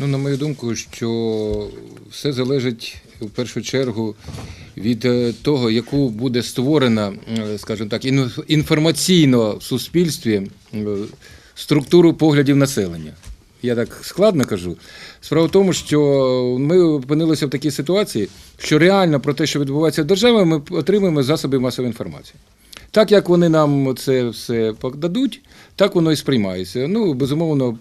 Ну, на мою думку, що все залежить в першу чергу від е, того, яку буде створена, е, скажімо так, ін- інформаційно в суспільстві е, структуру поглядів населення. Я так складно кажу. Справа в тому, що ми опинилися в такій ситуації, що реально про те, що відбувається в державі, ми отримуємо засоби масової інформації. Так як вони нам це все подадуть, так воно і сприймається. Ну, безумовно,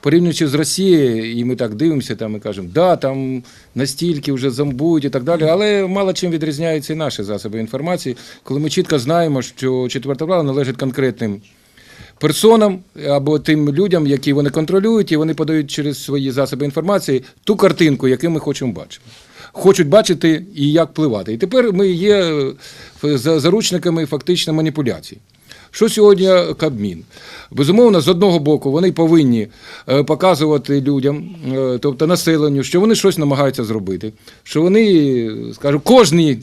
порівнюючи з Росією, і ми так дивимося, там і кажемо, да, там настільки вже зомбують і так далі, але мало чим відрізняються і наші засоби інформації, коли ми чітко знаємо, що четверта влада належить конкретним персонам або тим людям, які вони контролюють, і вони подають через свої засоби інформації ту картинку, яку ми хочемо бачити. Хочуть бачити і як впливати. І тепер ми є е, заручниками фактично маніпуляцій. Що сьогодні Кабмін? Безумовно, з одного боку, вони повинні е, показувати людям, е, тобто населенню, що вони щось намагаються зробити, що вони, скажу, кожній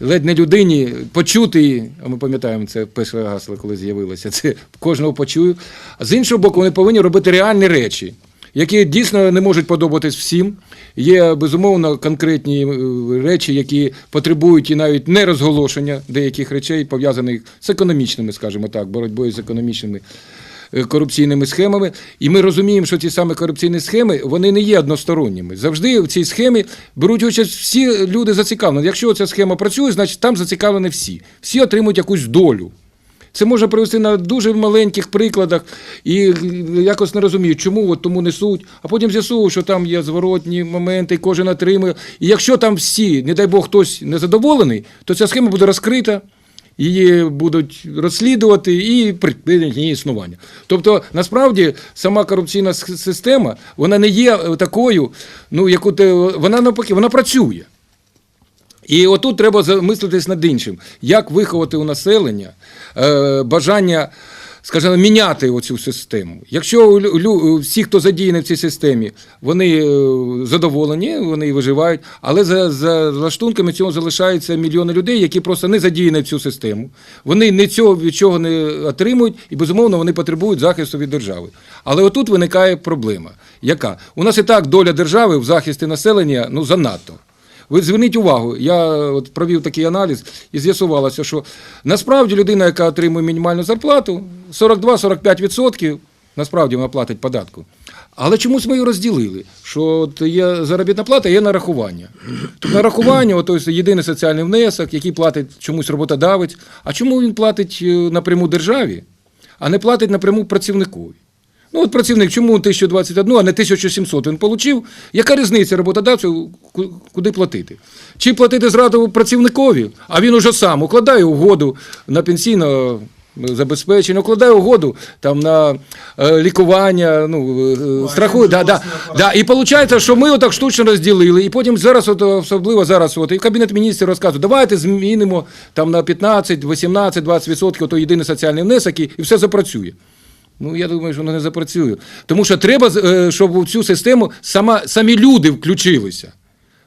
ледь не людині почути, а ми пам'ятаємо це перше гасло, коли з'явилося, це кожного почую. А з іншого боку, вони повинні робити реальні речі, які дійсно не можуть подобатись всім. Є безумовно конкретні е, речі, які потребують і навіть не розголошення деяких речей, пов'язаних з економічними, скажімо так, боротьбою з економічними. е, Корупційними схемами, і ми розуміємо, що ці саме корупційні схеми вони не є односторонніми. Завжди в цій схемі беруть участь всі люди зацікавлені. Якщо ця схема працює, значить там зацікавлені всі. Всі отримують якусь долю. Це можна привести на дуже маленьких прикладах і якось не розумію, чому от тому несуть. А потім з'ясовую, що там є зворотні моменти, і кожен отримує. І якщо там всі, не дай Бог, хтось незадоволений, то ця схема буде розкрита. Її будуть розслідувати і припинять її існування. Тобто, насправді, сама корупційна система вона не є такою, ну яку ти вона навпаки, вона працює. І отут треба замислитись над іншим, як виховати у населення е, бажання, скажімо, міняти оцю систему. Якщо у всі, хто задіяний в цій системі, вони е, задоволені, вони виживають, але за, за лаштунками цього залишаються мільйони людей, які просто не задіяні в цю систему. Вони не цього від чого не отримують, і безумовно вони потребують захисту від держави. Але отут виникає проблема. Яка? У нас і так доля держави в захисті населення ну занадто. Ви зверніть увагу, я от провів такий аналіз і з'ясувалося, що насправді людина, яка отримує мінімальну зарплату, 42-45% насправді вона платить податку. Але чомусь ми її розділили, що от є заробітна плата, є нарахування. Тут нарахування, от, єдиний соціальний внесок, який платить чомусь роботодавець. А чому він платить е, напряму державі, а не платить напряму працівникові? Ну, от працівник, чому 1021, а не 1700 він отримав? Яка різниця роботодавцю, куди платити? Чи платити зраду працівникові, а він уже сам укладає угоду на пенсійне забезпечення, укладає угоду там, на е, лікування, ну, е, страхує. Да, да, да. І виходить, що ми отак штучно розділили, і потім зараз, от, особливо зараз, от, і Кабінет міністрів розказує, давайте змінимо там, на 15, 18, 20% то єдиний соціальний внесок, і, і все запрацює. Ну, я думаю, що воно не запрацює. Тому що треба, е, щоб у цю систему сама, самі люди включилися.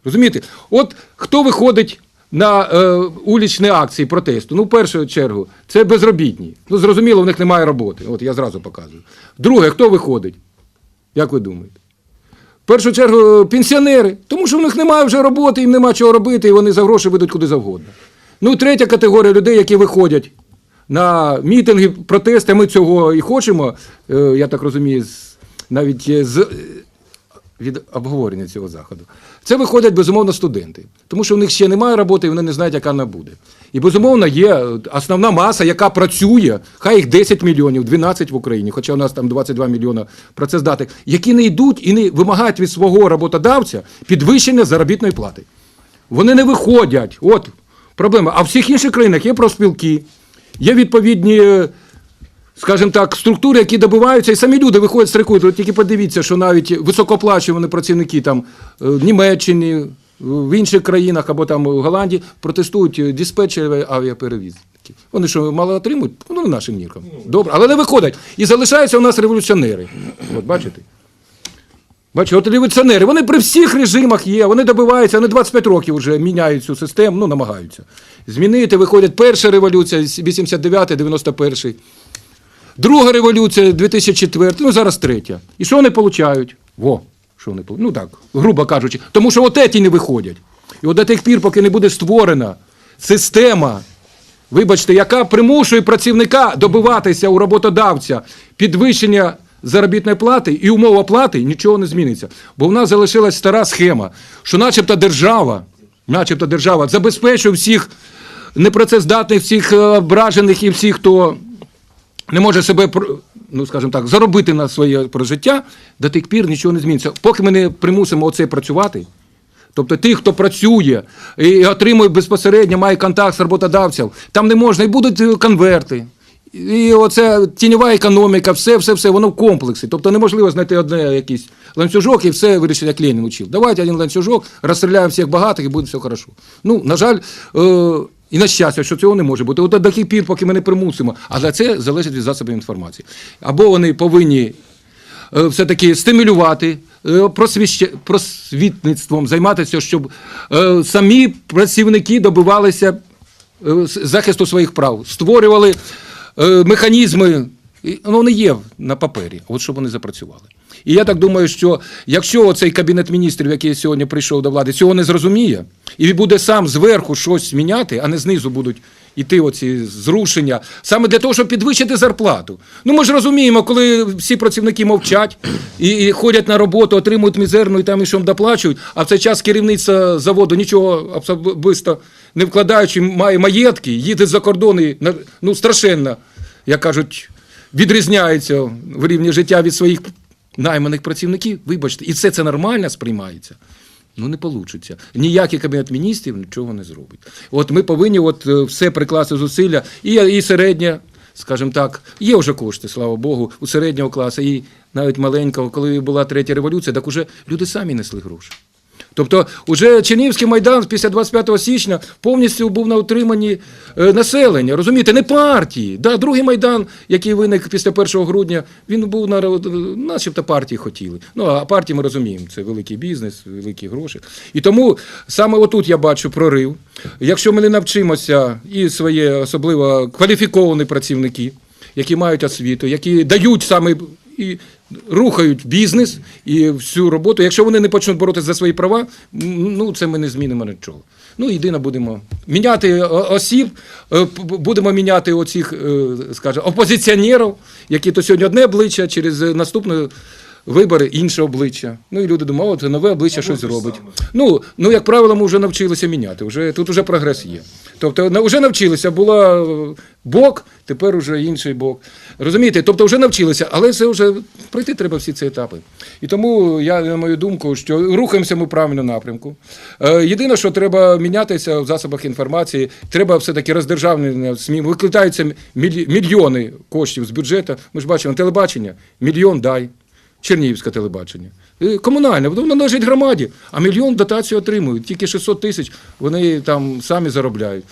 Розумієте? От хто виходить на е, улічні акції протесту? Ну, в першу чергу, це безробітні. Ну, зрозуміло, в них немає роботи. От я зразу показую. Друге, хто виходить? Як ви думаєте? В першу чергу пенсіонери, тому що в них немає вже роботи, їм немає чого робити, і вони за гроші ведуть куди завгодно. Ну, третя категорія людей, які виходять на мітинги, протести, ми цього і хочемо, е, я так розумію, навіть е, з, е, від обговорення цього заходу. Це виходять, безумовно, студенти, тому що в них ще немає роботи, і вони не знають, яка вона буде. І, безумовно, є основна маса, яка працює, хай їх 10 мільйонів, 12 в Україні, хоча у нас там 22 мільйона працездатних, які не йдуть і не вимагають від свого роботодавця підвищення заробітної плати. Вони не виходять. От проблема. А в всіх інших країнах є профспілки, є відповідні, е, скажімо так, структури, які добиваються, і самі люди виходять, страйкують. От тільки подивіться, що навіть високооплачувані працівники там е, в Німеччині, в інших країнах або там в Голландії протестують е, диспетчери авіаперевізників. Вони що, мало отримують? Ну, нашим ніркам. Добре, але не виходять. І залишаються у нас революціонери. От бачите? Бачите, от революціонери, вони при всіх режимах є, вони добиваються, вони 25 років вже міняють цю систему, ну, намагаються. Змінити, виходить перша революція, 89-91. Друга революція 2004, ну зараз третя. І що вони получають? Во. Що вони повинні? Ну так, грубо кажучи, тому що от еті не виходять. І от до тих пір, поки не буде створена система, вибачте, яка примушує працівника добиватися у роботодавця підвищення заробітної плати і умов оплати, нічого не зміниться. Бо в нас залишилась стара схема, що начебто держава, начебто держава забезпечує всіх непрацездатних, всіх е, ображених і всіх, хто не може себе ну, скажімо так, заробити на своє прожиття, до тих пір нічого не зміниться. Поки ми не примусимо оце працювати, тобто тих, хто працює і отримує безпосередньо, має контакт з роботодавцем, там не можна, і будуть е, конверти. І оце тіньова економіка, все, все, все, воно в комплексі. Тобто неможливо знайти одне якийсь ланцюжок і все вирішити, як Ленін учив. Давайте один ланцюжок, розстріляємо всіх багатих і буде все хорошо. Ну, на жаль, е- і на щастя, що цього не може бути. От до тих пір, поки ми не примусимо. Але це залежить від засобів інформації. Або вони повинні е, все-таки стимулювати е, просвітництвом, займатися, щоб е, самі працівники добивалися е, захисту своїх прав, створювали механізми. І, ну, вони є на папері, от щоб вони запрацювали. І я так думаю, що якщо цей кабінет міністрів, який сьогодні прийшов до влади, цього не зрозуміє, і він буде сам зверху щось міняти, а не знизу будуть іти оці зрушення, саме для того, щоб підвищити зарплату. Ну ми ж розуміємо, коли всі працівники мовчать і, і ходять на роботу, отримують мізерну і там і що доплачують, а в цей час керівниця заводу нічого особисто не вкладаючи, має маєтки, їде за кордон і ну, страшенно, як кажуть, відрізняється в рівні життя від своїх найманих працівників. Вибачте, і все це нормально сприймається. Ну, не вийде. Ніякий кабінет міністрів нічого не зробить. От ми повинні от е, все прикласти зусилля, і, і середня, скажімо так, є вже кошти, слава Богу, у середнього класу, і навіть маленького, коли була третя революція, так уже люди самі несли гроші. Тобто, уже Чернігівський майдан після 25 січня повністю був на утриманні е, населення. Розумієте, не партії. Да, другий майдан, який виник після 1 грудня, він був на начебто партії хотіли. Ну а партії ми розуміємо, це великий бізнес, великі гроші. І тому саме отут я бачу прорив. Якщо ми не навчимося і своє особливо кваліфіковані працівники, які мають освіту, які дають саме і рухають бізнес і всю роботу. Якщо вони не почнуть боротися за свої права, ну це ми не змінимо нічого. Ну, єдине будемо міняти о- осіб, е, будемо міняти оцих, е, скажімо, опозиціонерів, які то сьогодні одне обличчя, через е, наступне вибори інше обличчя. Ну і люди думають, от нове обличчя щось зробить. Ну, ну, як правило, ми вже навчилися міняти. Вже, тут вже прогрес є. Тобто вже навчилися, була е, бок, тепер вже інший бок. Розумієте? Тобто вже навчилися, але це вже пройти треба всі ці етапи. І тому я на мою думку, що рухаємося ми в правильному напрямку. Е, Єдине, що треба мінятися в засобах інформації, треба все-таки роздержавлення СМІ. Викликаються мільйони коштів з бюджету. Ми ж бачимо телебачення, мільйон дай. Чернігівське телебачення. Е, Комунальне, воно належить громаді, а мільйон дотацію отримують. Тільки 600 тисяч вони там самі заробляють.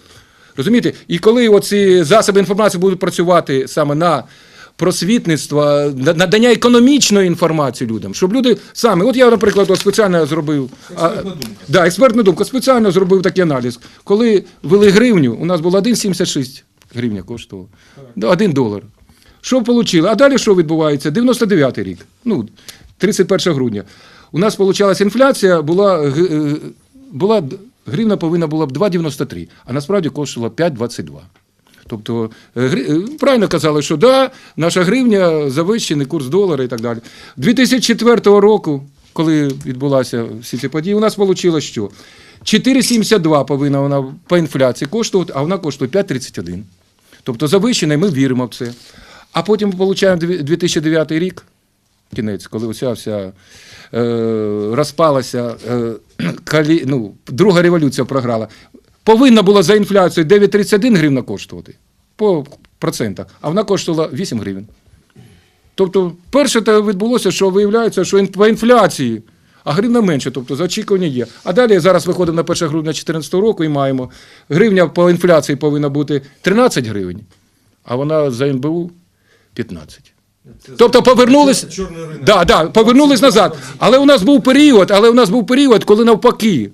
Розумієте? І коли оці засоби інформації будуть працювати саме на просвітництво, на- надання економічної інформації людям, щоб люди самі, от я, наприклад, спеціально зробив. Експертна думка. Да, експертна думка. Спеціально зробив такий аналіз. Коли ввели гривню, у нас було 1,76 гривня коштувало. Один долар. Що отримали? А далі що відбувається? 99-й рік, ну, 31 грудня. У нас получалась інфляція, була, е, була гривна повинна була б 2,93, а насправді коштувала 5,22. Тобто, е, е, правильно казали, що да, наша гривня завищений курс долара і так далі. 2004 року, коли відбулася всі ці події, у нас вийшло що? 4,72 повинна вона по інфляції коштувати, а вона коштує 5,31. Тобто завищена, і ми віримо в це. А потім отримуємо 2009 рік, кінець, коли оця вся е, розпалася, е, калі, ну, друга революція програла. Повинна була за інфляцію 9,31 гривна коштувати по процентах, а вона коштувала 8 гривень. Тобто, перше те відбулося, що виявляється, що по інфляції, а гривна менше, тобто за очікування є. А далі зараз виходимо на 1 грудня 2014 року і маємо. Гривня по інфляції повинна бути 13 гривень, а вона за НБУ 15. Тобто повернулись, да, да, повернулись назад. Але у нас був період, але у нас був період, коли навпаки,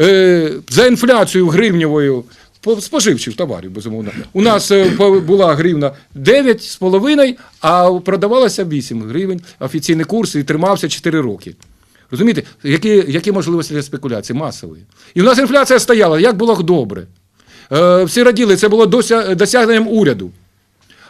е, за інфляцією гривневою по- споживчих товарів, безумовно. У нас е, була гривна 9,5, а продавалася 8 гривень. Офіційний курс і тримався 4 роки. Розумієте, які, які можливості для спекуляції? Масові. І в нас інфляція стояла, як було добре. Е, всі раділи, це було досягненням уряду.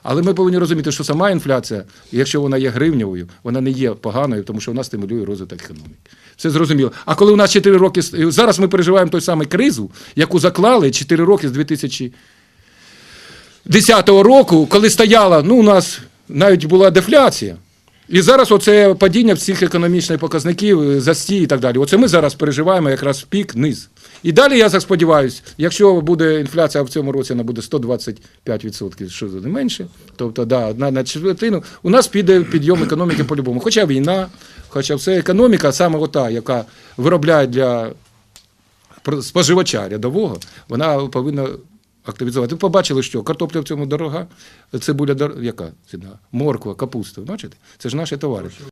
Але ми повинні розуміти, що сама інфляція, якщо вона є гривневою, вона не є поганою, тому що вона стимулює розвиток економіки. Це зрозуміло. А коли у нас 4 роки зараз ми переживаємо той самий кризу, яку заклали 4 роки з 2010 року, коли стояла, ну у нас навіть була дефляція. І зараз оце падіння всіх економічних показників, застій і так далі. Оце ми зараз переживаємо якраз пік, низ. І далі я сподіваюся, якщо буде інфляція в цьому році, вона буде 125%, що не менше, тобто да, на, на четвертину, у нас піде підйом економіки по-любому. Хоча війна, хоча все економіка, саме ота, яка виробляє для споживача рядового, вона повинна активізувати. Ви побачили, що картопля в цьому дорога, цибуля дор... яка ціна? Морква, капуста. Бачите? Це ж наші товари.